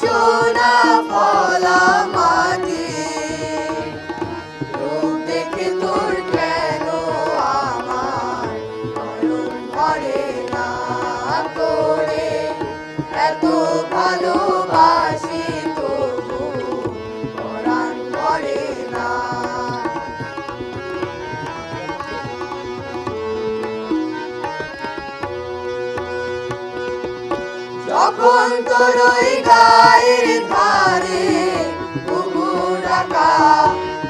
সোনা ফলা মাটি। দেখে তোর কেন আমার নয়ন ভরে না তোরে? এত ভালোবাসি ওই গায়ের ধারে আঁকা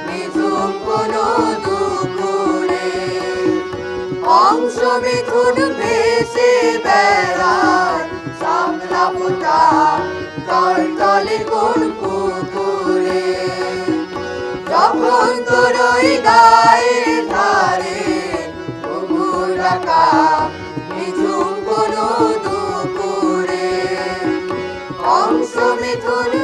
নিঝুম কোনো দুপুরে। অংশ মিথুন ভেসে বেড়ায়, সামলা ফোটা তল তলে কোন পুকুরে। যখন তোর ওই অংশ